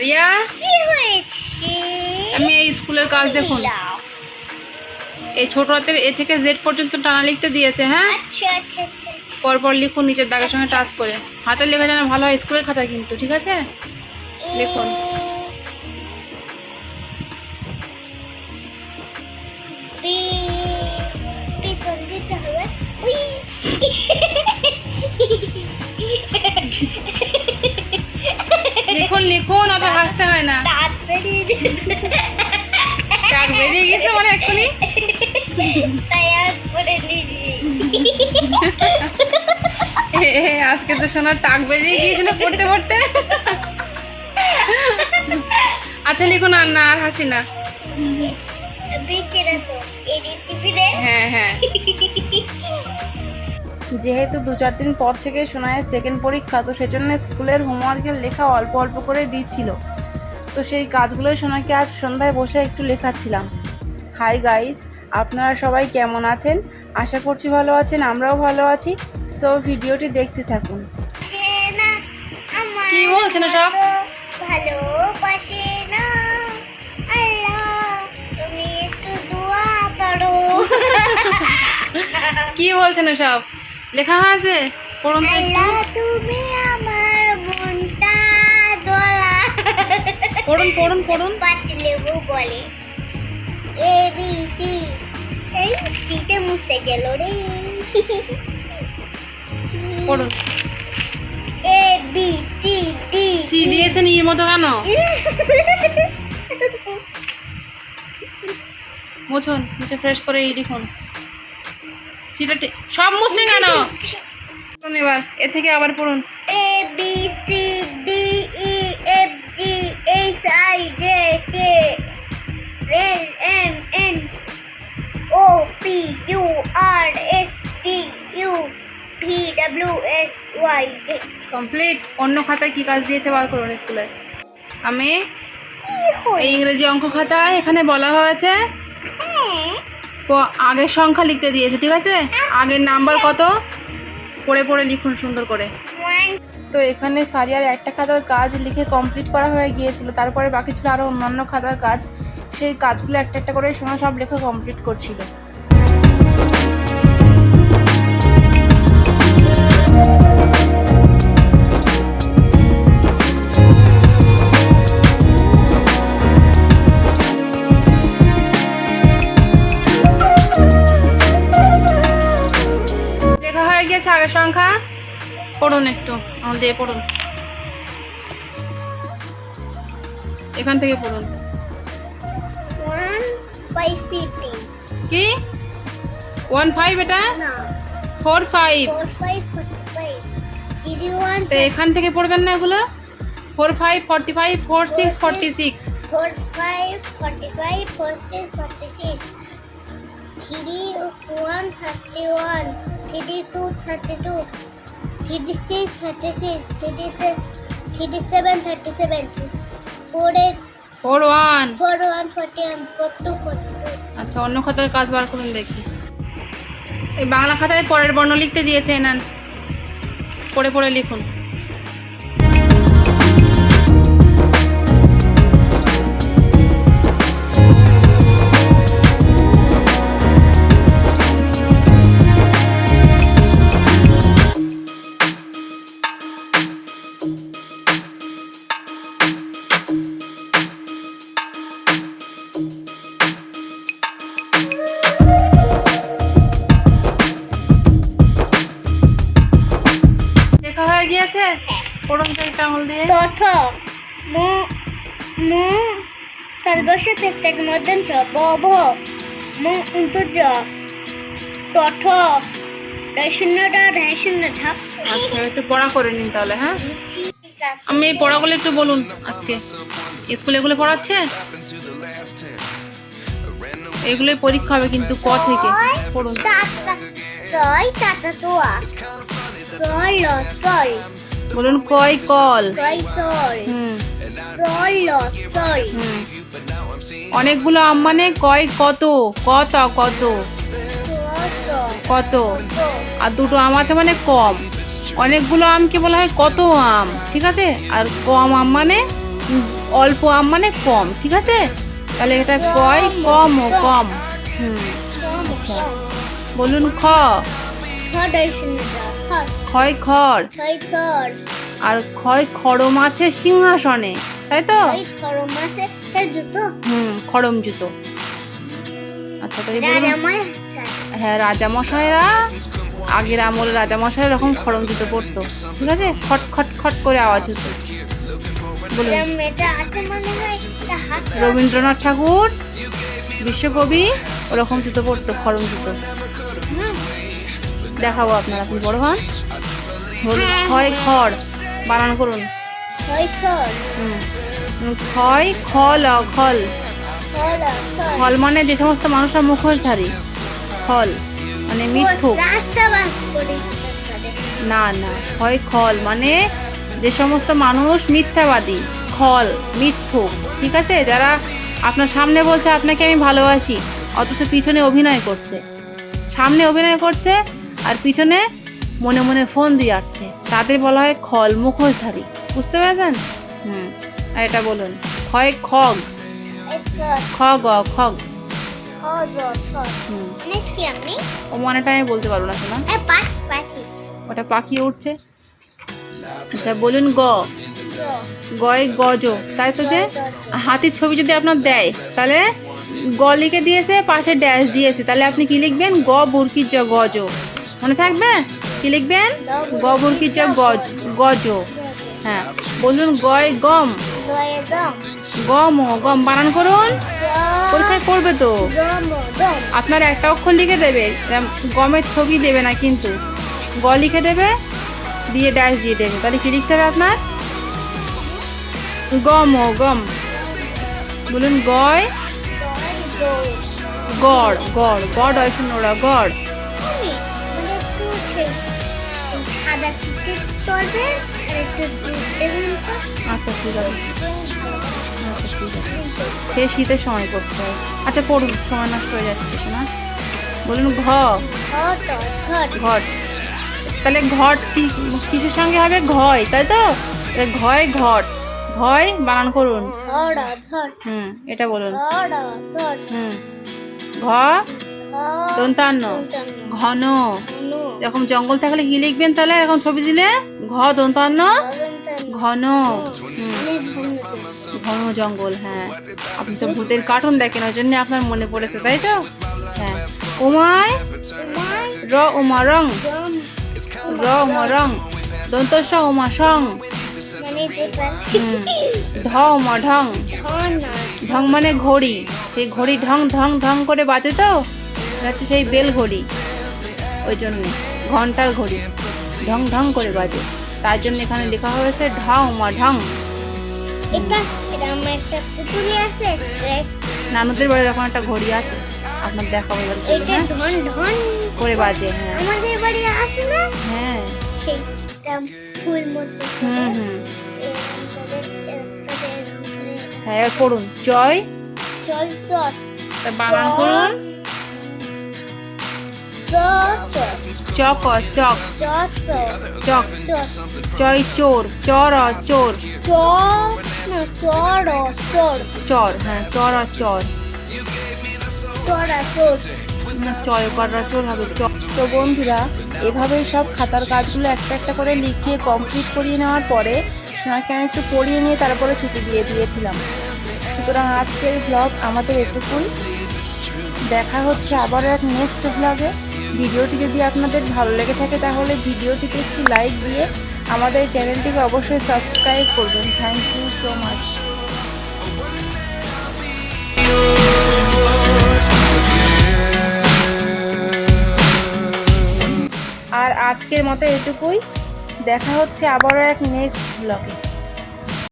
ফারিয়া কি হয়েছে? আমি এই স্কুলের কাজ দেখুন। এই ছোট হাতের এ থেকে জেড পর্যন্ত টানা লিখতে দিয়েছে হ্যাঁ? আচ্ছা আচ্ছা আচ্ছা আচ্ছা। পরপর লিখুন নিচের দাগের সঙ্গে টাচ করে। হাতের লেখা যেন ভালো হয় স্কুলের খাতা কিন্তু ঠিক আছে? লিখুন। লিখুন লিখুন অত হাসতে হয় না। দাঁত বেরিয়ে গেছে। মানে এক্ষুনি? আজকে তো সোনার টাক বেরিয়ে গিয়েছিল পড়তে পড়তে। আচ্ছা লিখুন আর না আর হাসি না। হ্যাঁ হ্যাঁ। যেহেতু দু চার দিন পর থেকে সোনায়ের সেকেন্ড পরীক্ষা তো সেজন্য স্কুলের হোমওয়ার্কের লেখা অল্প অল্প করে দিচ্ছিল। তো সেই কাজগুলোই সোনাকে আজ সন্ধ্যায় বসে একটু লেখাচ্ছিলাম। হাই গাইস আপনারা সবাই কেমন আছেন? আশা করছি ভালো আছেন আমরাও ভালো আছি। সো ভিডিওটি দেখতে থাকুন। কি বলছে না সব? মতো ভালোবাসে না। তুমি একটু দোয়া করো। কি বলছেন সব লেখা আছে পড়ুন তো একটু। আল্লাহ তুমি আমার মনটা দোলা। পড়ুন পড়ুন পড়ুন। পাতলেবু বলে। A B C. এই সিতে মুছে গেল রে। পড়ুন। A B C D C দিয়েছেন ইর মতো কেন? মুছুন মুছে ফ্রেশ করে এই লিখুন। সিটা সব মুছছেন কেন? পড়ুন এবার এ থেকে আবার পড়ুন। A B C D E F G H I J K L M N O P Q R S T U V W X Y Z. Complete অন্য খাতায় কি কাজ দিয়েছে বার করুন স্কুলে। আমি এই ইংরেজি অঙ্ক খাতায় এখানে বলা হয়েছে হ্যাঁ প- আগের সংখ্যা লিখতে দিয়েছে, ঠিক আছে? আগের নাম্বার কত? পড়ে পড়ে লিখুন সুন্দর করে। তো এখানে ফারিয়ার একটা খাতার কাজ লিখে কমপ্লিট করা হয়ে গিয়েছিল, তারপরে বাকি ছিল আরও অন্যান্য খাতার কাজ। সেই কাজগুলো একটা একটা করে সোনা সব লেখা কমপ্লিট করছিল। পড়ুন একটু আমার দিয়ে পড়ুন। এখান থেকে পড়ুন। ওয়ান কি? ওয়ান ফাইভ এটা? Four five. Four five forty five three one তো এখান থেকে পড়বেন না এগুলো? Four five, forty five, four six, forty six. Four five forty five four six forty six three, one thirty one three, two thirty two three six thirty six three seven three seven thirty seven four eight four one one forty one four two forty two আচ্ছা অন্য খাতায় কাজ বার করুন দেখি এই বাংলা খাতায় পরের বর্ণ লিখতে দিয়েছে নান পড়ে পড়ে লিখুন গিয়েছে? পড়ুন তো একটা আঙুল দিয়ে। তথ মু মু তলবসে প্রত্যেক মধ্যে ব ভ মু অন্তর্য। থাক আচ্ছা একটু পড়া করে নিন তাহলে হ্যাঁ? আমি এই পড়াগুলো একটু বলুন আজকে। স্কুলে এগুলো পড়াচ্ছে? এগুলোই পরীক্ষা হবে কিন্তু ক থেকে? পড়ুন। বলুন কয় কল? অনেকগুলো আম মানে কয় কত? কত কত? কত? আর দুটো আম আছে মানে কম। অনেকগুলো আমকে বলা হয়? কত আম? ঠিক আছে? আর কম আম মানে অল্প আম মানে কম ঠিক আছে? তাহলে এটা কয় কম ও কম। হুম। বলুন খ। ক্ষয় খড় ছয় আর ক্ষয় খড়ম আছে সিংহাসনে তাই তো? মাসে তার জুতো? হুম খড়ম জুতো। আচ্ছা তাই হ্যাঁ রাজামশাইরা আগের আমলে রাজামশাই এরকম খড়ম জুতো পরতো। ঠিক আছে? খট খট খট করে আওয়াজ হতো। আছে রবীন্দ্রনাথ ঠাকুর বিশ্বকবি ওরকম জুতো পরতো খড়ম জুতো। দেখাবো আপনারা আপনি বড় হন। ক্ষয়। খড় বানান করুন। ক্ষয় খল খল খল মানে যে সমস্ত মানুষরা মুখোশধারী। খল মানে মিথ্যুক না না ক্ষয় খল মানে যে সমস্ত মানুষ মিথ্যাবাদী। খল মিথ্যুক ঠিক আছে? যারা আপনার সামনে বলছে আপনাকে আমি ভালোবাসি। অথচ পিছনে অভিনয় করছে। সামনে অভিনয় করছে আর পিছনে মনে মনে ফোন দিয়ে আসছে। তাদের বলা হয় খল মুখোশধারী। বুঝতে পেরেছেন? হুম, আর এটা বলুন। হয় খগ। খগ খগ। ও মানেটা আমি বলতে পারব না শোনা। ওটা পাখি উঠছে। আচ্ছা বলুন গ। গয় গজ। তাই তো যে? হাতির ছবি যদি আপনার দেয়, তাহলে গ লিখে দিয়েছে, পাশে ড্যাশ দিয়েছে। তাহলে আপনি কি লিখবেন? গ, বুরকির জ, গজ। মনে থাকবে? কি লিখবেন? গ বুরকির জ গজ গজ। হ্যাঁ বলুন গয় গম। গম গম, বানান করুন। পরীক্ষায় পড়বে তো? আপনার একটা অক্ষর লিখে দেবে গমের ছবি দেবে না কিন্তু। গ লিখে দেবে, দিয়ে ড্যাশ দিয়ে দেবে। তাহলে কি লিখতে হবে আপনার? গম ও গম। বলুন গয়। গড় গড় গড় হয় শূন্যরা গড়। টিকিট করবে আর একটু দুধ দেবেন আচ্ছা ঠিক আছে। আচ্ছা ঠিক আছে সে শীতের সময় করতে হয়। আচ্ছা পড়ুন সময় নষ্ট হয়ে যাচ্ছে না বলুন ঘ। ঘট। তাহলে ঘট কি কিসের সঙ্গে হবে? ঘয় তাই তো? ঘয় ঘট। ঘয় বানান করুন। হুম এটা বলুন। হুম। ঘ দন্তান্ন ঘন। এরকম জঙ্গল থাকলে কি লিখবেন তাহলে? এরকম ছবি দিলে? ঘ দন্তান্ন ঘন। ঘন জঙ্গল হ্যাঁ। আপনি তো ভূতের কার্টুন দেখেন ওই জন্য আপনার মনে পড়েছে তাই তো? হ্যাঁ। উমায় র উমা রং। র উমা রং। দন্ত স উমা সং। ঢ। উমা ঢং ঢং মানে ঘড়ি। সেই ঘড়ি ঢং ঢং ঢং করে বাজে তো? এটা হচ্ছে সেই বেল ঘড়ি। ওই জন্য ঘণ্টার ঘড়ি। ঢং ঢং করে বাজে। তার জন্য এখানে লেখা হয়েছে ঢং উমা ঢং। এটা এটা আমার একটা পুতুলি আছে নানুদের বাড়ির এরকম একটা ঘড়ি আছে। আপনার দেখা এটা হ্যাঁ? ধন করে বাজে হ্যাঁ। আমাদের বাড়ি আছে না? হ্যাঁ। সেইটা ফুল মতো হুম হুম। হ্যাঁ পড়ুন। জয়। চল তা বানান করুন। চক চক চক চক চক চক চয় চোর চর চোর চক চড় চর হ্যাঁ চর চর চোর চোর হবে চর তো বন্ধুরা এভাবেই সব খাতার কাজগুলো একটা একটা করে লিখিয়ে কমপ্লিট করিয়ে নেওয়ার পরে সোনাকে আমি একটু পড়িয়ে নিয়ে তারপরে ছুটি দিয়ে দিয়েছিলাম সুতরাং আজকের ব্লগ আমাদের এটুকুই দেখা হচ্ছে আবার এক নেক্সট ব্লগে ভিডিওটি যদি আপনাদের ভালো লেগে থাকে, তাহলে ভিডিওটিতে একটি লাইক দিয়ে আমাদের চ্যানেলটিকে অবশ্যই সাবস্ক্রাইব করবেন। থ্যাংক ইউ সো মাচ আর আজকের মতো এটুকুই। দেখা হচ্ছে আবারও এক নেক্সট ব্লগে